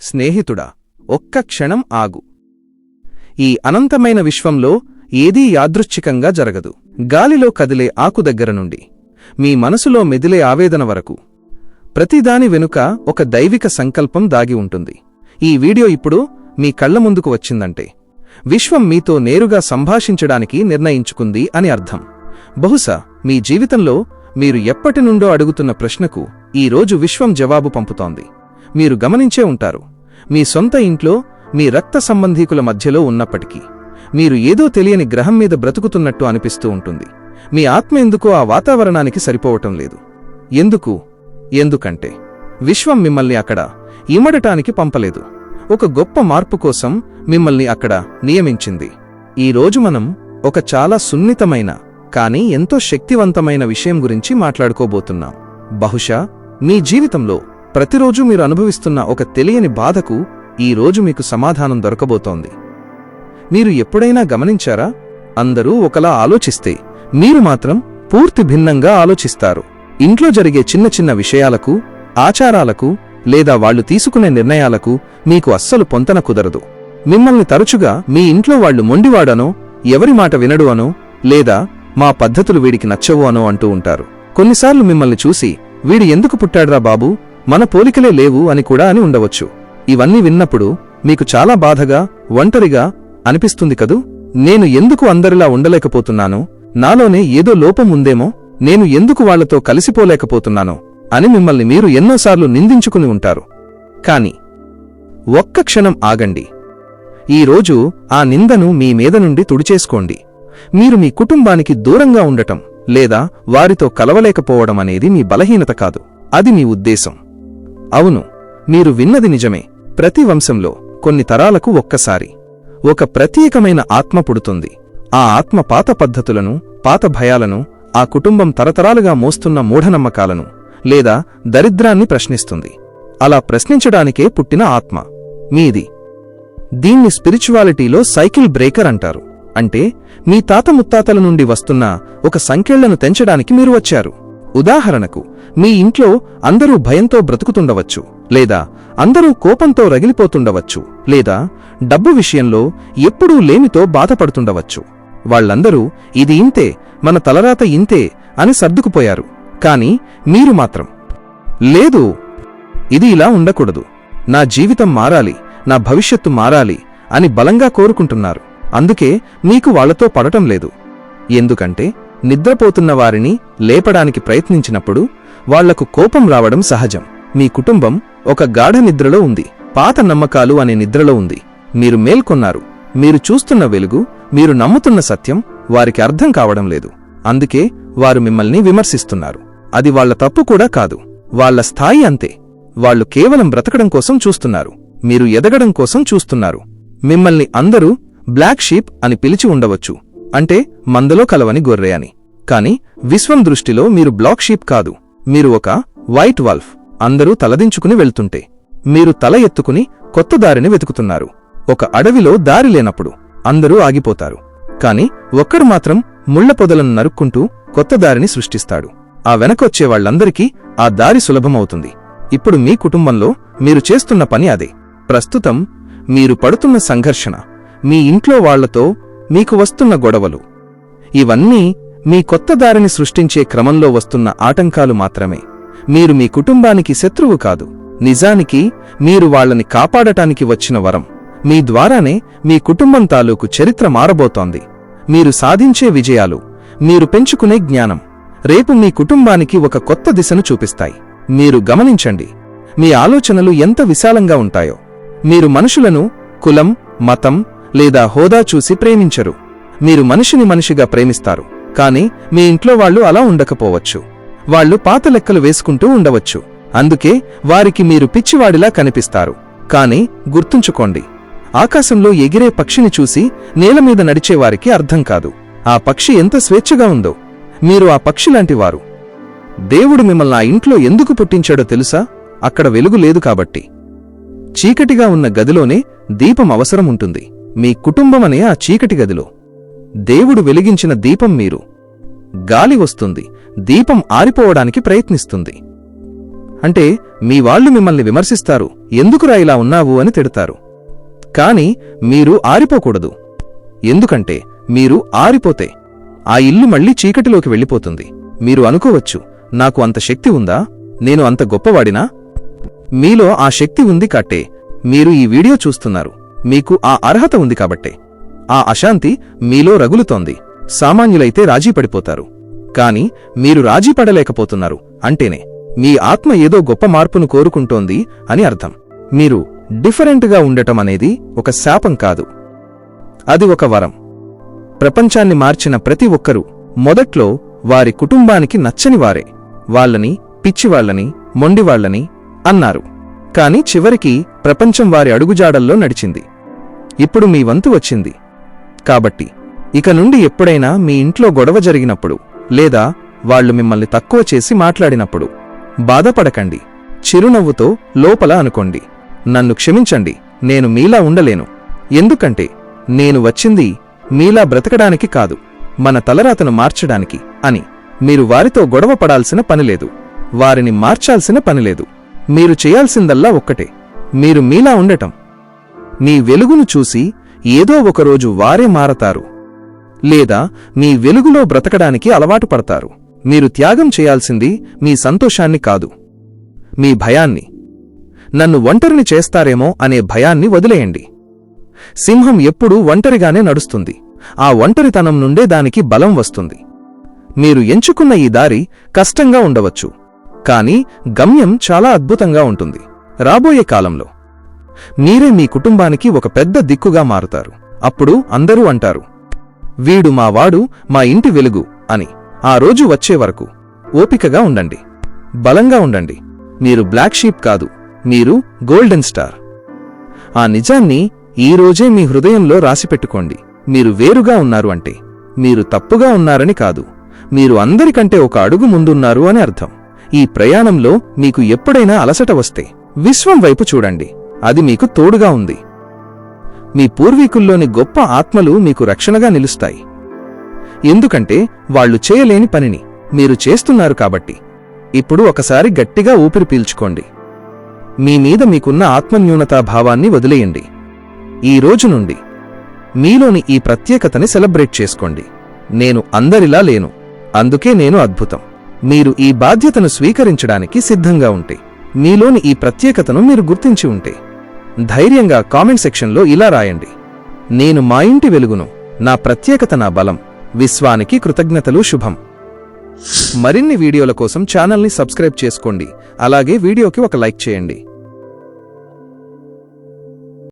స్నేహితుడా ఒక్క క్షణం ఆగు. ఈ అనంతమైన విశ్వంలో ఏదీ యాదృచ్ఛికంగా జరగదు. గాలిలో కదిలే ఆకు దగ్గర నుండి మీ మనసులో మెదిలే ఆవేదన వరకు. ప్రతిదాని వెనుక ఒక దైవిక సంకల్పం దాగి ఉంటుంది. ఈ వీడియో ఇప్పుడు మీ కళ్ళ ముందుకు వచ్చిందంటే విశ్వం మీతో నేరుగా సంభాషించడానికి నిర్ణయించుకుంది అని అర్థం. బహుశా మీ జీవితంలో మీరు ఎప్పటి నుండో అడుగుతున్న ప్రశ్నకు ఈ రోజు విశ్వం జవాబు పంపుతోంది. మీరు గమనించే ఉంటారు. మీ సొంత ఇంట్లో మీ రక్త సంబంధీకుల మధ్యలో ఉన్నప్పటికీ మీరు ఏదో తెలియని గ్రహం మీద బ్రతుకుతున్నట్టు అనిపిస్తూ ఉంటుంది. మీ ఆత్మ ఎందుకో ఆ వాతావరణానికి సరిపోవటం లేదు. ఎందుకు? ఎందుకంటే విశ్వం మిమ్మల్ని అక్కడ ఇమడటానికి పంపలేదు. ఒక గొప్ప మార్పు కోసం మిమ్మల్ని అక్కడ నియమించింది. ఈ రోజు మనం ఒక చాలా సున్నితమైన కానీ ఎంతో శక్తివంతమైన విషయం గురించి మాట్లాడుకోబోతున్నాం. బహుశా మీ జీవితంలో ప్రతిరోజు మీరు అనుభవిస్తున్న ఒక తెలియని బాధకు ఈ రోజు మీకు సమాధానం దొరకబోతోంది. మీరు ఎప్పుడైనా గమనించారా? అందరూ ఒకలా ఆలోచిస్తే మీరు మాత్రం పూర్తి భిన్నంగా ఆలోచిస్తారు. ఇంట్లో జరిగే చిన్న చిన్న విషయాలకు ఆచారాలకు లేదా వాళ్ళు తీసుకునే నిర్ణయాలకు మీకు అస్సలు పొంతన కుదరదు. మిమ్మల్ని తరచుగా మీ ఇంట్లో వాళ్ళు మొండివాడనో ఎవరి మాట వినడు అనో లేదా మా పద్ధతులు వీడికి నచ్చవు అనో అంటూ ఉంటారు. కొన్నిసార్లు మిమ్మల్ని చూసి వీడు ఎందుకు పుట్టాడురా బాబూ? మన పోలికలే లేవు అని కూడా అని ఉండవచ్చు. ఇవన్నీ విన్నప్పుడు మీకు చాలా బాధగా ఒంటరిగా అనిపిస్తుంది కదూ? నేను ఎందుకు అందరిలా ఉండలేకపోతున్నానో? నాలోనే ఏదో లోపం ఉందేమో? నేను ఎందుకు వాళ్ళతో కలిసిపోలేకపోతున్నానో? అని మిమ్మల్ని మీరు ఎన్నోసార్లు నిందించుకుని ఉంటారు. కాని ఒక్క క్షణం ఆగండి. ఈరోజు ఆ నిందను మీ మీద నుండి తుడిచేసుకోండి. మీరు మీ కుటుంబానికి దూరంగా ఉండటం లేదా వారితో కలవలేకపోవడం అనేది మీ బలహీనత కాదు. అది మీ ఉద్దేశం. అవును మీరు విన్నది నిజమే. ప్రతి వంశంలో కొన్ని తరాలకు ఒక్కసారి ఒక ప్రత్యేకమైన ఆత్మ పుడుతుంది. ఆ ఆత్మ పాత పద్ధతులను పాత భయాలను ఆ కుటుంబం తరతరాలుగా మోస్తున్న మూఢనమ్మకాలను లేదా దరిద్రాన్ని ప్రశ్నిస్తుంది. అలా ప్రశ్నించడానికే పుట్టిన ఆత్మ. మీది. దీన్ని స్పిరిచువాలిటీలో సైకిల్ బ్రేకర్ అంటారు. అంటే మీ తాత ముత్తాతల నుండి వస్తున్న ఒక సంఖ్యలను తెంచడానికి మీరు వచ్చారు. ఉదాహరణకు మీ ఇంట్లో అందరూ భయంతో బ్రతుకుతుండవచ్చు లేదా అందరూ కోపంతో రగిలిపోతుండవచ్చు లేదా డబ్బు విషయంలో ఎప్పుడూ లేమితో బాధపడుతుండవచ్చు. వాళ్ళందరూ ఇది ఇంతే మన తలరాత ఇంతే అని సర్దుకుపోయారు. కాని మీరు మాత్రం లేదు ఇది ఇలా ఉండకూడదు. నా జీవితం మారాలి నా భవిష్యత్తు మారాలి అని బలంగా కోరుకుంటున్నారు. అందుకే మీకు వాళ్ళతో పడటం లేదు. ఎందుకంటే నిద్రపోతున్న వారిని లేపడానికి ప్రయత్నించినప్పుడు వాళ్ళకు కోపం రావడం సహజం. మీ కుటుంబం ఒక గాఢ నిద్రలో ఉంది. పాత నమ్మకాలు అనే నిద్రలో ఉంది. మీరు మేల్కొన్నారు. మీరు చూస్తున్న వెలుగు మీరు నమ్ముతున్న సత్యం వారికి అర్థం కావడం లేదు. అందుకే వారు మిమ్మల్ని విమర్శిస్తున్నారు. అది వాళ్ళ తప్పు కూడా కాదు. వాళ్ళ స్థాయి అంతే. వాళ్ళు కేవలం బ్రతకడం కోసం చూస్తున్నారు. మీరు ఎదగడం కోసం చూస్తున్నారు. మిమ్మల్ని అందరూ బ్లాక్ షీప్ అని పిలిచి ఉండవచ్చు. అంటే మందలో కలవని గొర్రె అని. కాని విశ్వం దృష్టిలో మీరు బ్లాక్ షీప్ కాదు. మీరు ఒక వైట్ వాల్ఫ్. అందరూ తలదించుకుని వెళ్తుంటే మీరు తల ఎత్తుకుని కొత్త దారిని వెతుకుతున్నారు. ఒక అడవిలో దారి లేనప్పుడు అందరూ ఆగిపోతారు. కాని ఒక్కడు మాత్రం ముళ్ళ పొదలను నరుక్కుంటూ కొత్త దారిని సృష్టిస్తాడు. ఆ వెనకొచ్చే వాళ్ళందరికీ ఆ దారి సులభమవుతుంది. ఇప్పుడు మీ కుటుంబంలో మీరు చేస్తున్న పని అదే. ప్రస్తుతం మీరు పడుతున్న సంఘర్షణ మీ ఇంట్లో వాళ్ళతో మీకు వస్తున్న గొడవలు. ఇవన్నీ మీ కొత్త దారిని సృష్టించే క్రమంలో వస్తున్న ఆటంకాలు మాత్రమే. మీరు మీ కుటుంబానికి శత్రువు కాదు. నిజానికి మీరు వాళ్ళని కాపాడటానికి వచ్చిన వరం. మీ ద్వారానే మీ కుటుంబం తాలూకు చరిత్ర మారబోతోంది. మీరు సాధించే విజయాలు మీరు పెంచుకునే జ్ఞానం రేపు మీ కుటుంబానికి ఒక కొత్త దిశను చూపిస్తాయి. మీరు గమనించండి మీ ఆలోచనలు ఎంత విశాలంగా ఉంటాయో. మీరు మనుషులను కులం మతం లేదా హోదా చూసి ప్రేమించరు. మీరు మనిషిని మనిషిగా ప్రేమిస్తారు. కాని మీ ఇంట్లో వాళ్ళు అలా ఉండకపోవచ్చు. వాళ్ళు పాత లెక్కలు వేసుకుంటూ ఉండవచ్చు. అందుకే వారికి మీరు పిచ్చివాడిలా కనిపిస్తారు. కాని గుర్తుంచుకోండి ఆకాశంలో ఎగిరే పక్షిని చూసి నేలమీద నడిచేవారికి అర్థం కాదు. ఆ పక్షి ఎంత స్వేచ్ఛగా ఉందో. మీరు ఆ పక్షిలాంటివారు దేవుడు మిమ్మల్ని ఆ ఇంట్లో ఎందుకు పుట్టించాడో తెలుసా? అక్కడ వెలుగు లేదు కాబట్టి. చీకటిగా ఉన్న గదిలోనే దీపం అవసరం ఉంటుంది. మీ కుటుంబమనే ఆ చీకటి గదిలో. దేవుడు వెలిగించిన దీపం మీరు. గాలి వస్తుంది దీపం ఆరిపోవడానికి ప్రయత్నిస్తుంది. అంటే మీ వాళ్ళు మిమ్మల్ని విమర్శిస్తారు ఎందుకురా ఇలా ఉన్నావు అని తిడతారు. కాని మీరు ఆరిపోకూడదు. ఎందుకంటే మీరు ఆరిపోతే ఆ ఇల్లు మళ్ళీ చీకటిలోకి వెళ్ళిపోతుంది. మీరు అనుకోవచ్చు నాకు అంత శక్తి ఉందా? నేను అంత గొప్పవాడినా? మీలో ఆ శక్తి ఉంది కట్టే మీరు ఈ వీడియో చూస్తున్నారు. మీకు ఆ అర్హత ఉంది కాబట్టే. ఆ అశాంతి మీలో రగులుతోంది. సామాన్యులైతే రాజీ పడిపోతారు. కాని మీరు రాజీ పడలేకపోతున్నారు అంటేనే మీ ఆత్మ ఏదో గొప్ప మార్పును కోరుకుంటోంది అని అర్థం. మీరు డిఫరెంట్గా ఉండటం అనేది ఒక శాపం కాదు. అది ఒక వరం. ప్రపంచాన్ని మార్చిన ప్రతి ఒక్కరూ మొదట్లో వారి కుటుంబానికి నచ్చని వారే. వాళ్ళని పిచ్చివాళ్ళని మొండివాళ్ళని అన్నారు. కాని చివరికి ప్రపంచం వారి అడుగుజాడల్లో నడిచింది. ఇప్పుడు మీ వంతు వచ్చింది. కాబట్టి ఇక నుండి ఎప్పుడైనా మీ ఇంట్లో గొడవ జరిగినప్పుడు లేదా వాళ్ళు మిమ్మల్ని తక్కువ చేసి మాట్లాడినప్పుడు బాధపడకండి. చిరునవ్వుతో లోపల అనుకోండి. నన్ను క్షమించండి. నేను మీలా ఉండలేను. ఎందుకంటే నేను వచ్చింది మీలా బ్రతకడానికి కాదు మన తలరాతను మార్చడానికి అని. మీరు వారితో గొడవ పడాల్సిన పనిలేదు వారిని మార్చాల్సిన పనిలేదు మీరు చేయాల్సిందల్లా ఒక్కటే. మీరు మీలా ఉండటం. మీ వెలుగును చూసి ఏదో ఒకరోజు వారే మారతారు. లేదా మీ వెలుగులో బ్రతకడానికి అలవాటు పడతారు. మీరు త్యాగం చేయాల్సింది మీ సంతోషాన్ని కాదు. మీ భయాన్ని. నన్ను ఒంటరిని చేస్తారేమో అనే భయాన్ని వదిలేయండి. సింహం ఎప్పుడూ ఒంటరిగానే నడుస్తుంది. ఆ ఒంటరితనం నుండే దానికి బలం వస్తుంది. మీరు ఎంచుకున్న ఈ దారి కష్టంగా ఉండవచ్చు. కానీ గమ్యం చాలా అద్భుతంగా ఉంటుంది. రాబోయే కాలంలో మీరే మీ కుటుంబానికి ఒక పెద్ద దిక్కుగా మారుతారు. అప్పుడు అందరూ అంటారు వీడు మా వాడు మా ఇంటి వెలుగు అని. ఆ రోజు వచ్చే వరకు ఓపికగా ఉండండి. బలంగా ఉండండి. మీరు బ్లాక్ షీప్ కాదు మీరు గోల్డెన్ స్టార్. ఆ నిజాన్ని ఈ రోజే మీ హృదయంలో రాసిపెట్టుకోండి. మీరు వేరుగా ఉన్నారు అంటే. మీరు తప్పుగా ఉన్నారని కాదు. మీరు అందరికంటే ఒక అడుగు ముందున్నారు అని అర్థం. ఈ ప్రయాణంలో మీకు ఎప్పుడైనా అలసట వస్తే విశ్వం వైపు చూడండి. అది మీకు తోడుగా ఉంది. మీ పూర్వీకుల్లోని గొప్ప ఆత్మలు మీకు రక్షణగా నిలుస్తాయి. ఎందుకంటే వాళ్ళు చేయలేని పనిని మీరు చేస్తున్నారు కాబట్టి. ఇప్పుడు ఒకసారి గట్టిగా ఊపిరి పీల్చుకోండి. మీ మీద మీకున్న ఆత్మన్యూనతా భావాన్ని వదిలేయండి. ఈ రోజు నుండి మీలోని ఈ ప్రత్యేకతని సెలబ్రేట్ చేసుకోండి. నేను అందరిలా లేను. అందుకే నేను అద్భుతం. మీరు ఈ బాధ్యతను స్వీకరించడానికి సిద్ధంగా ఉంటే మీలోని ఈ ప్రత్యేకతను మీరు గుర్తించి ఉంటే ధైర్యంగా కామెంట్ సెక్షన్లో ఇలా రాయండి. నేను మా ఇంటి వెలుగును నా ప్రత్యేకత నా బలం విశ్వానికి కృతజ్ఞతలు శుభం. మరిన్ని వీడియోల కోసం ఛానల్ని సబ్స్క్రైబ్ చేసుకోండి. అలాగే వీడియోకి ఒక లైక్ చేయండి.